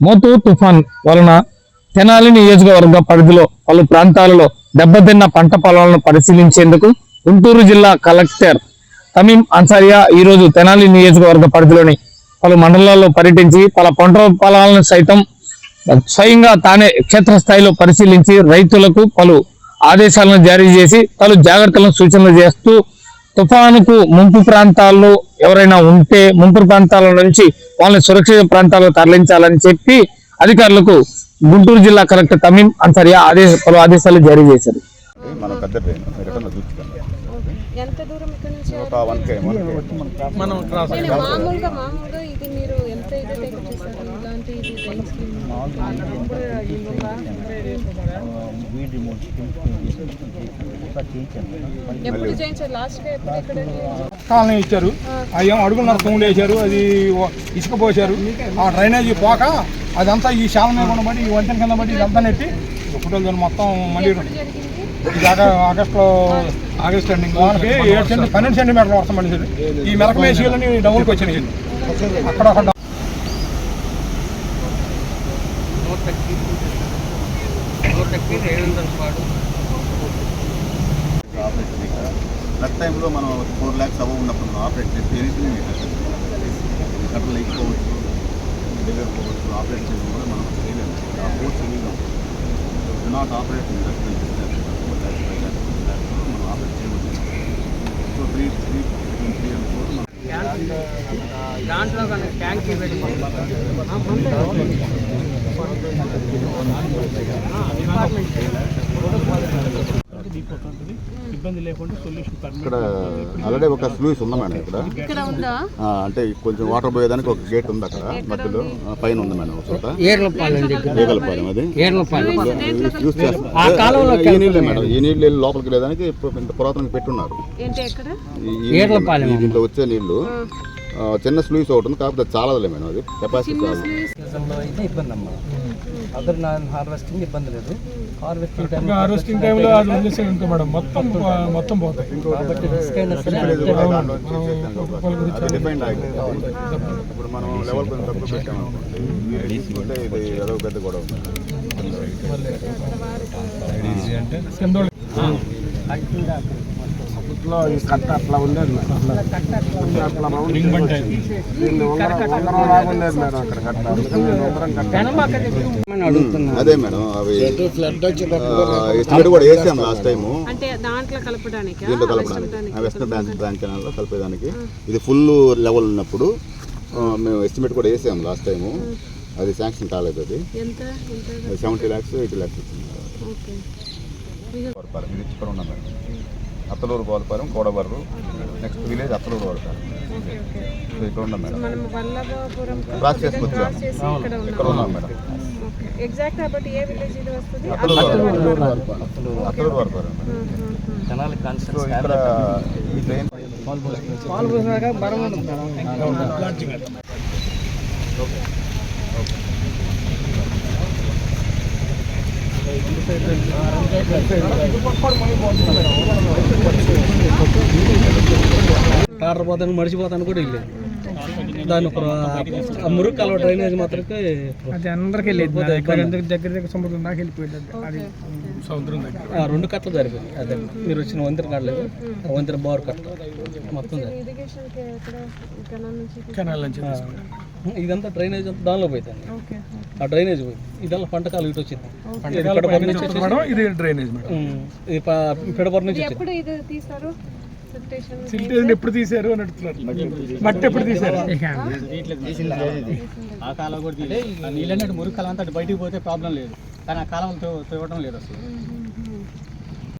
మోతు తుఫాన్ వలన తెనాలి నియోజకవర్గ పరిధిలో పలు ప్రాంతాలలో దెబ్బతిన్న పంట పొలాలను పరిశీలించేందుకు గుంటూరు జిల్లా కలెక్టర్ తమీం అన్సారియా ఈ రోజు తెనాలి నియోజకవర్గ పరిధిలోని పలు మండలాల్లో పర్యటించి పలు పంట పొలాలను సైతం స్వయంగా తానే క్షేత్రస్థాయిలో పరిశీలించి రైతులకు పలు ఆదేశాలను జారీ చేసి పలు జాగ్రత్తలను సూచనలు చేస్తూ తుఫానుకు ముంపు ప్రాంతాల్లో ఎవరైనా ఉంటే ముంపు ప్రాంతాల నుంచి వాళ్ళని సురక్షిత ప్రాంతాలకు తరలించాలని చెప్పి అధికారులకు గుంటూరు జిల్లా కలెక్టర్ తమీం అన్సారియా ఆదేశ పలు ఆదేశాలు జారీ చేశారు. ఎంత దూరం ఇక్కడ నుంచి ఒక కాలనీ ఇచ్చారు. ఏమో అడుగున్నర తూములు వేశారు అది ఇసుక పోశారు. ఆ డ్రైనేజీ పోక అదంతా ఈ శాల మీద పడి ఈ వంతెన కింద పడి ఇదంతా నెట్టి ఫోటోలు మొత్తం మళ్ళీ జరిగింది? ఇది ఆగ- ఆగస్టులో ఆగస్ట్ ఎండింగ్ ఏడు సెంటి పన్నెండు సెంటీమీటర్లు వర్షం పడింది ఈ మెలక మేసీలని డౌన్కి వచ్చినాయి అక్కడ ఒక ఫ్లడ్ టైంలో మనం ఫోర్ ల్యాక్స్ అవ్వ ఉన్నప్పుడు మనం ఆపరేట్ చేస్తే ఎనీథింగ్ కట్టలు లేకపోవచ్చు దిగకపోవచ్చు ఆపరేట్ చేయడం కూడా మనం చేయలేము. ఆ ఫోర్స్ డు నాట్ ఆపరేట్ మనం ఆపరేట్ చేయవచ్చు so three three three and four దాంట్లో కనుక ట్యాంక్ పెట్టి ఇక్కడ ఆల్రెడీ ఒక స్లూయిస్ ఉందా మేడం ఇక్కడ. ఇక్కడ ఉందా? ఆ, అంటే కొంచెం వాటర్ పోయేదానికి ఒక గేట్ ఉంది అక్కడ మధ్యలో. పైన ఉంది మేడం చోట. ఏగలపాలెం అది. యూస్ చేస్తాం. ఈ నీళ్ళే మేడం ఈ నీళ్ళు వెళ్ళి లోపలికి ఇంత పురాతనంగా పెట్టున్నారు. దీంట్లో వచ్చే నీళ్ళు చిన్న స్లూయిస్ ఒకటి ఉంది కాకపోతే చాలదులే మేడం అది. కెపాసిటీ అయితే ఇబ్బంది అమ్మా. అదర్ నాన్ హార్వెస్టింగ్ ఇబ్బంది లేదు. హార్వెస్టింగ్ టైం హార్వెస్టింగ్ టైంలో అది వదిలేసి ఇంకా మేడం. మొత్తం మొత్తం పోతాయి. కాబట్టి రిస్క్ అయినా సరే అది డిపెండ్ ఇప్పుడు మనం లెవెల్ కొంచెం తక్కువ తీసుకుంటే ఇది ఏదో పెద్ద గొడవ. కట్ట అట్లా ఉండేది అట్లా రింగ్ బండి ఉండేది. మేడం అక్కడ కట్ట. అందుకని నేను ఉంగరం కట్ట అడుగుతున్నా అదే మేడం అవి ఎస్టిమేట్ కూడా వేసాం లాస్ట్ టైము. అంటే దాంట్లో కలపడానికి? వెస్టర్న్ బ్రాంచ్ బ్రాంచ్ ఛానల్లో కలిపేదానికి. ఇది ఫుల్ లెవెల్ ఉన్నప్పుడు మేము ఎస్టిమేట్ కూడా వేసాం లాస్ట్ టైము. అది శాంక్షన్ కాలేదు అది. Seventy lakhs eighty lakhs okay. Kodapalem ఇది ఇక్కడ ఉన్నాం madam. Attaluru Kolapalem Kodabarru next village Attaluru Kodapalem okay okay. So ఇక్కడ ఉన్నాం మేడం. క్రాస్ చేసుకొచ్చాం ఇక్కడ ఉన్నాం. మేడం. ఓకే. ఎగ్జాక్ట్ కాబట్టి ఏ విలేజ్ ఇది వస్తుంది? అత్తలూరు ఇక్కడ ఈ ట్రైన్ బరం ఉంటుంది టాటర్ పోతాను మడిచిపోతాను కూడా వెళ్ళేది దాని ఒక ఆ మురుగు కాలువ డ్రైనేజ్ మాత్రమే అది అందరికి వెళ్ళేది దగ్గర దగ్గర సముద్రం దాకా వెళ్ళిపోయింది అది సముద్రం దగ్గర ఆ రెండు కట్టలు జరిగాయి అదే మీరు వచ్చిన వంతెన కాడలేదు ఆ వంతెన బారు కట్ట మొత్తం జరిగింది ఇరిగేషన్కి ఎక్కడ కెనాల్ నుంచి కెనాల్ నుంచి ఇదంతా డ్రైనేజ్ అంతా దానిలో పోయింది ఓకే ఆ డ్రైనేజ్ పోయింది. ఇదంతా పంట కాలు ఇటు వచ్చింది. పంటకాల పెడబొర నుంచి ఇది డ్రైనేజ్ ఇది వచ్చింది. ఎప్పుడు సిల్టేజ్ తీశారు అని అడుగుతున్నారు. మట్టి ఎప్పుడు తీశారు? ఆ? కాలం కూడా నీళ్ళన్నట్టు మురుగు కాలం అంతా అటు బయటికి పోతే ప్రాబ్లం లేదు. కానీ ఆ కాలం తవ్వడం లేదు అసలు.